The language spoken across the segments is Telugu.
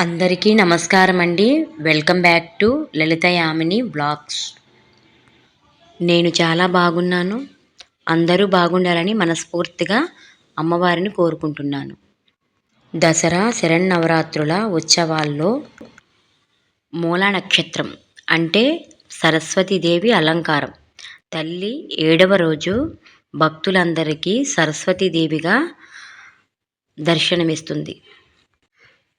అందరికీ నమస్కారం అండి welcome back to Lalitha Yamini blogs నేను చాలా బాగున్నాను. అందరూ బాగుండాలని మనస్ఫూర్తిగా అమ్మవారిని కోరుకుంటున్నాను. దసరా శరన్నవరాత్రుల ఉత్సవాల్లో మూల నక్షత్రం అంటే సరస్వతీదేవి అలంకారం. తల్లి ఏడవ రోజు భక్తులందరికీ సరస్వతీదేవిగా దర్శనమిస్తుంది.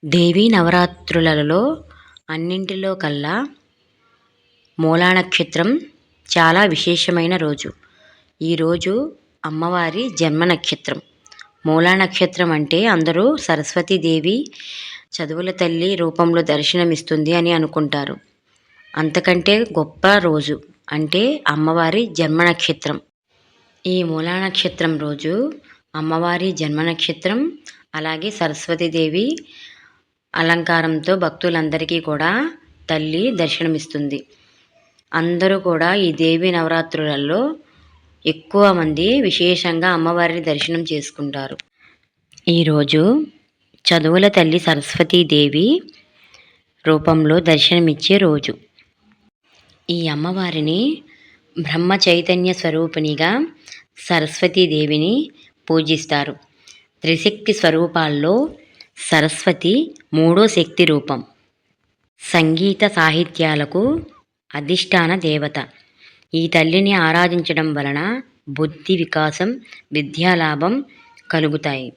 దేవీ నవరాత్రులలో అన్నింటిలో కల్లా మూలా నక్షత్రం చాలా విశేషమైన రోజు. ఈరోజు అమ్మవారి జన్మ నక్షత్రం. మూలా నక్షత్రం అంటే అందరూ సరస్వతీదేవి చదువుల తల్లి రూపంలో దర్శనమిస్తుంది అని అనుకుంటారు. అంతకంటే గొప్ప రోజు అంటే అమ్మవారి జన్మ నక్షత్రం. ఈ మూలా నక్షత్రం రోజు అమ్మవారి జన్మ నక్షత్రం అలాగే సరస్వతీదేవి అలంకారంతో భక్తులందరికీ కూడా తల్లి దర్శనమిస్తుంది. అందరూ కూడా ఈ దేవి నవరాత్రులలో ఎక్కువ మంది విశేషంగా అమ్మవారిని దర్శనం చేసుకుంటారు. ఈరోజు చదువుల తల్లి సరస్వతీదేవి రూపంలో దర్శనమిచ్చే రోజు. ఈ అమ్మవారిని బ్రహ్మ చైతన్య స్వరూపిణిగా సరస్వతీదేవిని పూజిస్తారు. త్రిశక్తి స్వరూపాల్లో సరస్వతి మూడో శక్తి రూపం. సంగీత సాహిత్యాలకు అధిష్టాన దేవత. ఈ తల్లిని ఆరాధించడం వలన బుద్ధి వికాసం విద్యాలాభం కలుగుతాయి.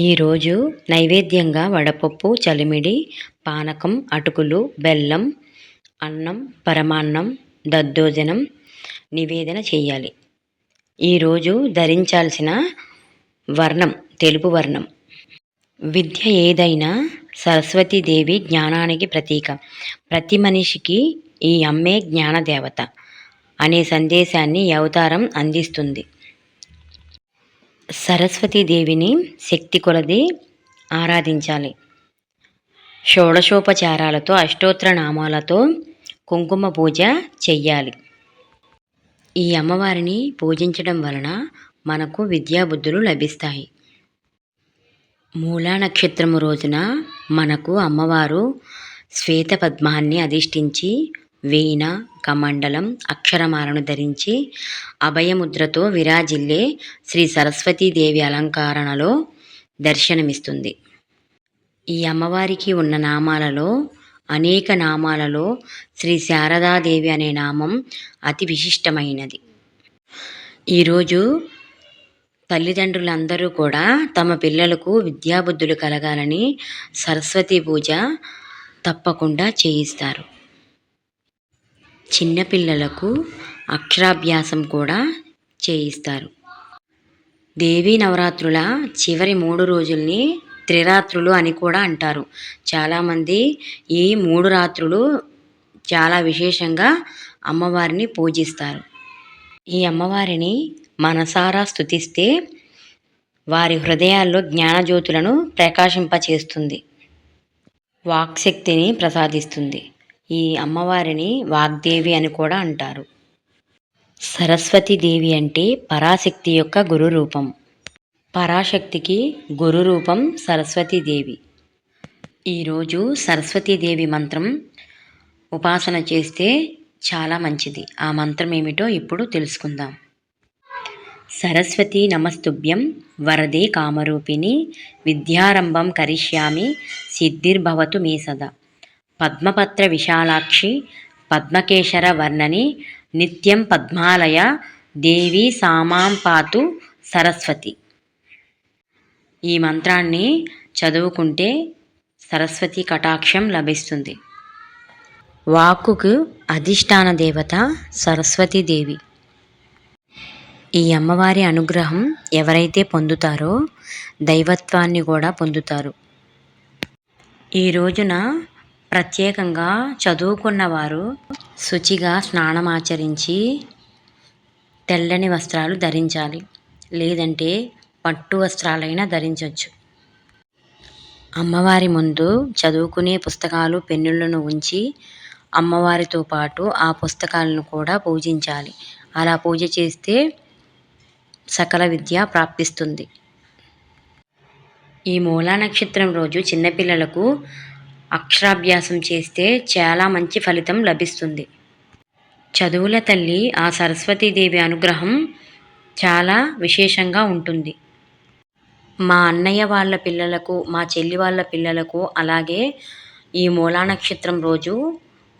ఈరోజు నైవేద్యంగా వడపప్పు చలిమిడి పానకం అటుకులు బెల్లం అన్నం పరమాన్నం దద్దోజనం నివేదన చేయాలి. ఈరోజు ధరించాల్సిన వర్ణం తెలుపు వర్ణం. విద్య ఏదైనా సరస్వతీదేవి జ్ఞానానికి ప్రతీక. ప్రతి మనిషికి ఈ అమ్మే జ్ఞానదేవత అనే సందేశాన్ని అవతారం అందిస్తుంది. సరస్వతీదేవిని శక్తి కొలది ఆరాధించాలి. షోడశోపచారాలతో అష్టోత్తర నామాలతో కుంకుమ పూజ చెయ్యాలి. ఈ అమ్మవారిని పూజించడం వలన మనకు విద్యాబుద్ధులు లభిస్తాయి. మూలా నక్షత్రము రోజున మనకు అమ్మవారు శ్వేత పద్మాన్ని అధిష్ఠించి వీణ కమండలం అక్షరమాలను ధరించి అభయముద్రతో విరాజిల్లే శ్రీ సరస్వతీదేవి అలంకరణలో దర్శనమిస్తుంది. ఈ అమ్మవారికి ఉన్న నామాలలో అనేక నామాలలో శ్రీ శారదాదేవి అనే నామం అతి విశిష్టమైనది. ఈరోజు తల్లిదండ్రులందరూ కూడా తమ పిల్లలకు విద్యాబుద్ధులు కలగాలని సరస్వతి పూజ తప్పకుండా చేయిస్తారు. చిన్నపిల్లలకు అక్షరాభ్యాసం కూడా చేయిస్తారు. దేవీ నవరాత్రుల చివరి మూడు రోజుల్ని త్రిరాత్రులు అని కూడా అంటారు. చాలామంది ఈ మూడు రాత్రులు చాలా విశేషంగా అమ్మవారిని పూజిస్తారు. ఈ అమ్మవారిని మనసారా స్థుతిస్తే వారి హృదయాల్లో జ్ఞానజ్యోతులను ప్రకాశింపచేస్తుంది. వాక్శక్తిని ప్రసాదిస్తుంది. ఈ అమ్మవారిని వాగ్దేవి అని కూడా అంటారు. సరస్వతీదేవి అంటే పరాశక్తి యొక్క గురు రూపం పరాశక్తికి గురు రూపం సరస్వతీదేవి ఈరోజు సరస్వతీదేవి మంత్రం ఉపాసన చేస్తే చాలా మంచిది. ఆ మంత్రం ఏమిటో ఇప్పుడు తెలుసుకుందాం. సరస్వతి నమస్తుభ్యం వరదే కామరూపిణి విద్యారంభం కరిష్యామి సిద్ధిర్భవతు మే సదా. పద్మపత్ర విశాలాక్షి పద్మకేశర వర్ణని నిత్యం పద్మాలయ దేవి సామాం పాతు సరస్వతి. ఈ మంత్రాన్ని చదువుకుంటే సరస్వతి కటాక్షం లభిస్తుంది. వాక్కుకు అధిష్టాన దేవత సరస్వతీదేవి ఈ అమ్మవారి అనుగ్రహం ఎవరైతే పొందుతారో దైవత్వాన్ని కూడా పొందుతారు. ఈ రోజున ప్రత్యేకంగా చదువుకున్న వారు శుచిగా స్నానమాచరించి తెల్లని వస్త్రాలు ధరించాలి. లేదంటే పట్టు వస్త్రాలైనా ధరించవచ్చు అమ్మవారి ముందు చదువుకునే పుస్తకాలు పెన్నులను ఉంచి అమ్మవారితో పాటు ఆ పుస్తకాలను కూడా పూజించాలి. అలా పూజ చేస్తే సకల విద్య ప్రాప్తిస్తుంది. ఈ మూలా నక్షత్రం రోజు చిన్నపిల్లలకు అక్షరాభ్యాసం చేస్తే చాలా మంచి ఫలితం లభిస్తుంది. చదువుల తల్లి ఆ సరస్వతీదేవి అనుగ్రహం చాలా విశేషంగా ఉంటుంది. మా అన్నయ్య వాళ్ళ పిల్లలకు మా చెల్లి వాళ్ళ పిల్లలకు అలాగే ఈ మూలా నక్షత్రం రోజు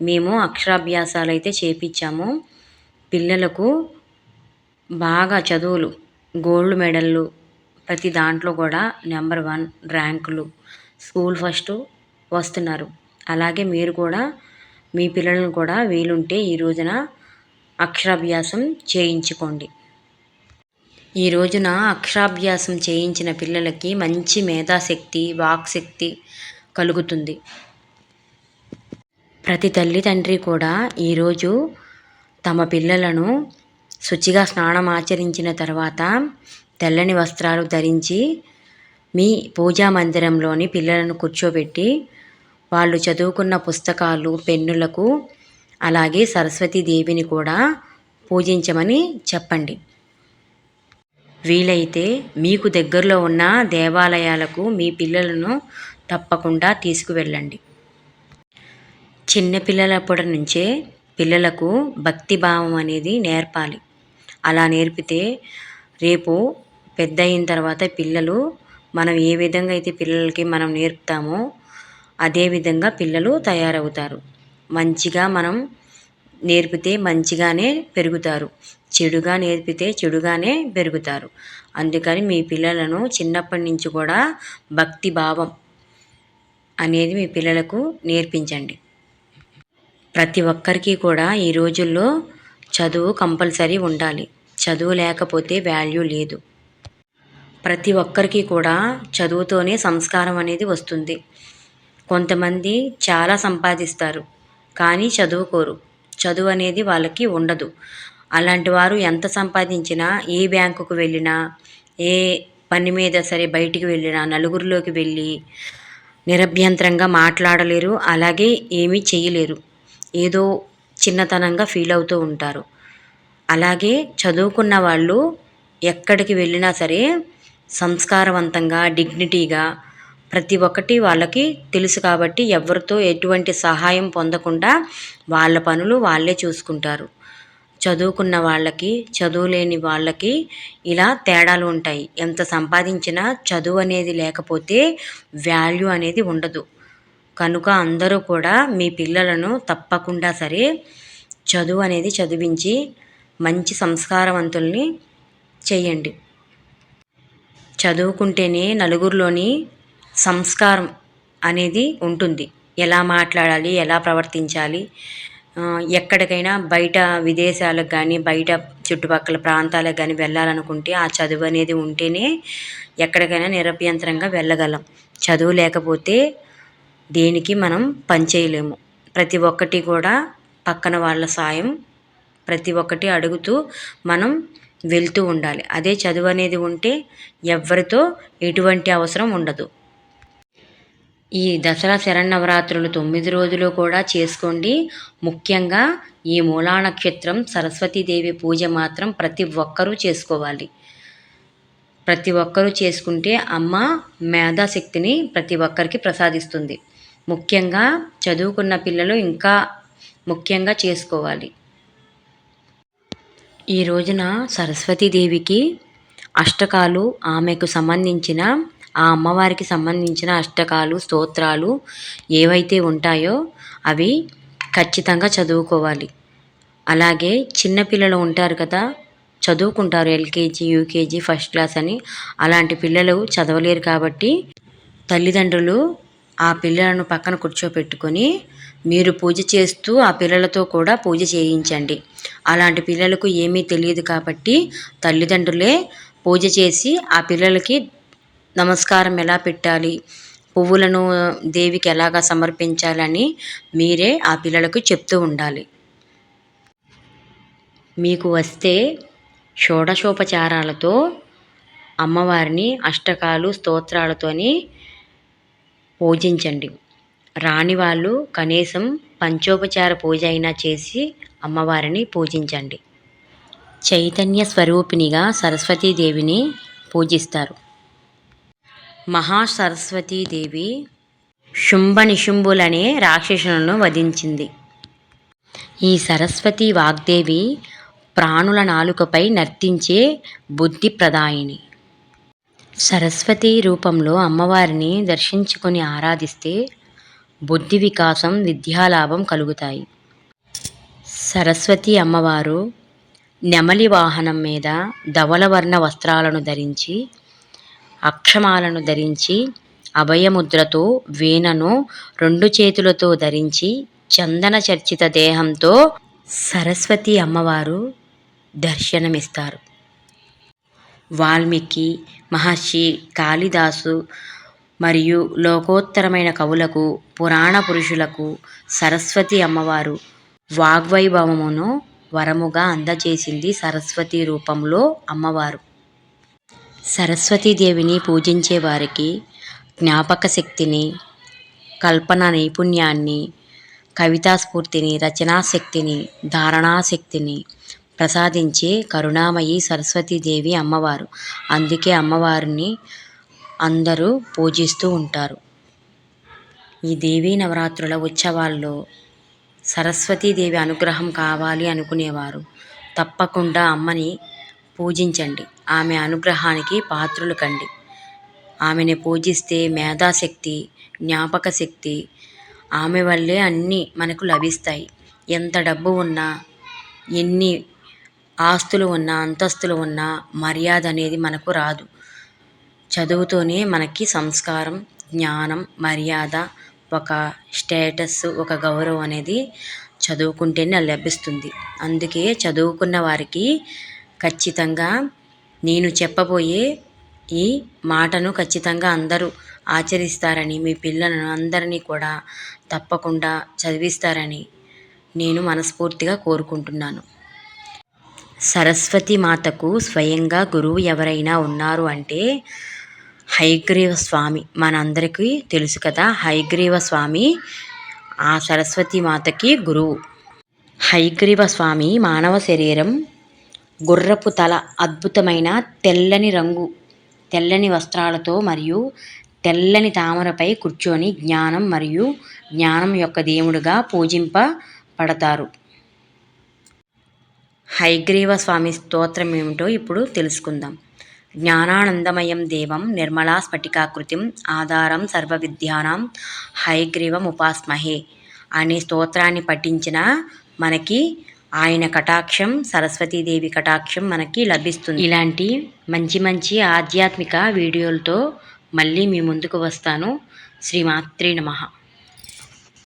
మేము అక్షరాభ్యాసాలు అయితే చేపించాము. పిల్లలకు బాగా చదువులు గోల్డ్ మెడళ్ళు ప్రతి దాంట్లో కూడా నెంబర్ వన్ ర్యాంకులు స్కూల్ ఫస్ట్ వస్తున్నారు. అలాగే మీరు కూడా మీ పిల్లలను కూడా వీలుంటే ఈ రోజున అక్షరాభ్యాసం చేయించుకోండి. ఈ రోజున అక్షరాభ్యాసం చేయించిన పిల్లలకి మంచి మేధాశక్తి వాక్శక్తి కలుగుతుంది. ప్రతి తల్లి తండ్రి కూడా ఈరోజు తమ పిల్లలను శుచిగా స్నానం ఆచరించిన తర్వాత తెల్లని వస్త్రాలు ధరించి మీ పూజా మందిరంలోని పిల్లలను కూర్చోబెట్టి వాళ్ళు చదువుకున్న పుస్తకాలు పెన్నులకు అలాగే సరస్వతీదేవిని కూడా పూజించమని చెప్పండి. వీలైతే మీకు దగ్గరలో ఉన్న దేవాలయాలకు మీ పిల్లలను తప్పకుండా తీసుకువెళ్ళండి. చిన్నపిల్లలప్పటి నుంచే పిల్లలకు భక్తి భావం అనేది నేర్పాలి. అలా నేర్పితే రేపు పెద్ద అయిన తర్వాత పిల్లలు మనం ఏ విధంగా అయితే పిల్లలకి మనం నేర్పుతామో అదేవిధంగా పిల్లలు తయారవుతారు. మంచిగా మనం నేర్పితే మంచిగానే పెరుగుతారు. చెడుగా నేర్పితే చెడుగానే పెరుగుతారు. అందుకని మీ పిల్లలను చిన్నప్పటి నుంచి కూడా భక్తి భావం అనేది మీ పిల్లలకు నేర్పించండి. ప్రతి ఒక్కరికి కూడా ఈ రోజుల్లో చదువు కంపల్సరీ ఉండాలి. చదువు లేకపోతే వాల్యూ లేదు. ప్రతి ఒక్కరికి కూడా చదువుతోనే సంస్కారం అనేది వస్తుంది. కొంతమంది చాలా సంపాదిస్తారు కానీ చదువుకోరు. చదువు అనేది వాళ్ళకి ఉండదు. అలాంటి వారు ఎంత సంపాదించినా ఏ బ్యాంకుకు వెళ్ళినా ఏ పని మీద సరే బయటికి వెళ్ళినా నలుగురిలోకి వెళ్ళి నిరభ్యంతరంగా మాట్లాడలేరు అలాగే ఏమీ చేయలేరు. ఏదో చిన్నతనంగా ఫీల్ అవుతూ ఉంటారు. అలాగే చదువుకున్న వాళ్ళు ఎక్కడికి వెళ్ళినా సరే సంస్కారవంతంగా డిగ్నిటీగా ప్రతి ఒక్కటి వాళ్ళకి తెలుసు కాబట్టి ఎవరితో ఎటువంటి సహాయం పొందకుండా వాళ్ళ పనులు వాళ్ళే చూసుకుంటారు. చదువుకున్న వాళ్ళకి చదువు లేని వాళ్ళకి ఇలా తేడాలు ఉంటాయి. ఎంత సంపాదించినా చదువు అనేది లేకపోతే వాల్యూ అనేది ఉండదు. కనుక అందరూ కూడా మీ పిల్లలను తప్పకుండా సరే చదువు అనేది చదివించి మంచి సంస్కారవంతుల్ని చేయండి. చదువుకుంటేనే నలుగురిలోని సంస్కారం అనేది ఉంటుంది. ఎలా మాట్లాడాలి ఎలా ప్రవర్తించాలి ఎక్కడికైనా బయట విదేశాలకు కానీ బయట చుట్టుపక్కల ప్రాంతాలకు కానీ వెళ్ళాలనుకుంటే ఆ చదువు అనేది ఉంటేనే ఎక్కడికైనా నిరభ్యంతరంగా వెళ్ళగలం. చదువు లేకపోతే దేనికి మనం పనిచేయలేము ప్రతి ఒక్కటి కూడా పక్కన వాళ్ళ సాయం ప్రతి ఒక్కటి అడుగుతూ మనం వెళ్తూ ఉండాలి. అదే చదువు అనేది ఉంటే ఎవరితో ఎటువంటి అవసరం ఉండదు. ఈ దసరా శరణవరాత్రులు తొమ్మిది రోజులు కూడా చేసుకోండి. ముఖ్యంగా ఈ మూలా నక్షత్రం సరస్వతీదేవి పూజ మాత్రం ప్రతి ఒక్కరూ చేసుకోవాలి. ప్రతి ఒక్కరూ చేసుకుంటే అమ్మ మేధాశక్తిని ప్రతి ఒక్కరికి ప్రసాదిస్తుంది. ముఖ్యంగా చదువుకున్న పిల్లలు ఇంకా ముఖ్యంగా చేసుకోవాలి. ఈ రోజున సరస్వతీదేవికి అష్టకాలు ఆమెకు సంబంధించిన ఆ అమ్మవారికి సంబంధించిన అష్టకాలు స్తోత్రాలు ఏవైతే ఉంటాయో అవి ఖచ్చితంగా చదువుకోవాలి. అలాగే చిన్నపిల్లలు ఉంటారు కదా చదువుకుంటారు ఎల్కేజీ యూకేజీ ఫస్ట్ క్లాస్ అని. అలాంటి పిల్లలు చదవలేరు కాబట్టి తల్లిదండ్రులు ఆ పిల్లలను పక్కన కూర్చోపెట్టుకొని మీరు పూజ చేస్తూ ఆ పిల్లలతో కూడా పూజ చేయించండి. అలాంటి పిల్లలకు ఏమీ తెలియదు కాబట్టి తల్లిదండ్రులే పూజ చేసి ఆ పిల్లలకి నమస్కారం ఎలా పెట్టాలి పువ్వులను దేవికి ఎలాగా సమర్పించాలని మీరే ఆ పిల్లలకు చెప్తూ ఉండాలి. మీకు వస్తే షోడశోపచారాలతో అమ్మవారిని అష్టకాలు స్తోత్రాలతోని పూజించండి. రాని వాళ్ళు కనీసం పంచోపచార పూజ అయినా చేసి అమ్మవారిని పూజించండి. చైతన్య స్వరూపిణిగా సరస్వతీదేవిని పూజిస్తారు. మహాసరస్వతీదేవి శుంభ నిశుంభులనే రాక్షసులను వధించింది. ఈ సరస్వతి వాగ్దేవి ప్రాణుల నాలుకపై నర్తించే బుద్ధి ప్రదాయిని సరస్వతి రూపంలో అమ్మవారిని దర్శించుకొని ఆరాధిస్తే బుద్ధి వికాసం విద్యాలాభం కలుగుతాయి. సరస్వతి అమ్మవారు నెమలి వాహనం మీద ధవలవర్ణ వస్త్రాలను ధరించి అక్షమాలను ధరించి అభయముద్రతో వీణను రెండు చేతులతో ధరించి చందన చర్చిత దేహంతో సరస్వతి అమ్మవారు దర్శనమిస్తారు. వాల్మీకి మహర్షి కాళిదాసు మరియు లోకోత్తరమైన కవులకు పురాణ పురుషులకు సరస్వతి అమ్మవారు వాగ్వైభవమును వరముగా అందజేసింది సరస్వతి రూపంలో అమ్మవారు. సరస్వతీదేవిని పూజించే వారికి జ్ఞాపక శక్తిని కల్పన నైపుణ్యాన్ని కవితా స్ఫూర్తిని రచనాశక్తిని ధారణాశక్తిని ప్రసాదించే కరుణామయి సరస్వతీదేవి అమ్మవారు. అందుకే అమ్మవారిని అందరూ పూజిస్తూ ఉంటారు. ఈ దేవీ నవరాత్రుల ఉత్సవాల్లో సరస్వతీదేవి అనుగ్రహం కావాలి అనుకునేవారు. తప్పకుండా అమ్మని పూజించండి. ఆమె అనుగ్రహానికి పాత్రులు కండి. ఆమెని పూజిస్తే మేధాశక్తి జ్ఞాపక శక్తి ఆమె వల్లే అన్నీ మనకు లభిస్తాయి. ఎంత డబ్బు ఉన్నా ఎన్ని ఆస్తులు ఉన్నా అంతస్తులు ఉన్నా మర్యాద అనేది మనకు రాదు. చదువుతోనే మనకి సంస్కారం జ్ఞానం మర్యాద ఒక స్టేటస్ ఒక గౌరవం అనేది చదువుకుంటేనే లభిస్తుంది. అందుకే చదువుకున్న వారికి ఖచ్చితంగా నేను చెప్పబోయే ఈ మాటను ఖచ్చితంగా అందరూ ఆచరిస్తారని మీ పిల్లలను అందరినీ కూడా తప్పకుండా చదివిస్తారని నేను మనస్ఫూర్తిగా కోరుకుంటున్నాను. సరస్వతి మాతకు స్వయంగా గురువు ఎవరైనా ఉన్నారు అంటే హైగ్రీవ స్వామి. మనందరికీ తెలుసు కదా హైగ్రీవ స్వామి ఆ సరస్వతి మాతకి గురువు. హైగ్రీవ స్వామి మానవ శరీరం గుర్రపు తల అద్భుతమైన తెల్లని రంగు తెల్లని వస్త్రాలతో మరియు తెల్లని తామరపై కూర్చొని జ్ఞానం మరియు జ్ఞానం యొక్క దేవుడుగా పూజింపబడతారు. హైగ్రీవ స్వామి స్తోత్రం ఏమిటో ఇప్పుడు తెలుసుకుందాం. జ్ఞానానందమయం దేవం నిర్మలా స్ఫటికాకృతిం ఆధారం సర్వ విద్యానాం హైగ్రీవం ఉపాస్మహే అనే స్తోత్రాన్ని పఠించిన మనకి ఆయన కటాక్షం సరస్వతీదేవి కటాక్షం మనకి లభిస్తుంది. ఇలాంటి మంచి మంచి ఆధ్యాత్మిక వీడియోలతో మళ్ళీ మీ ముందుకు వస్తాను. శ్రీమాత్రి నమః.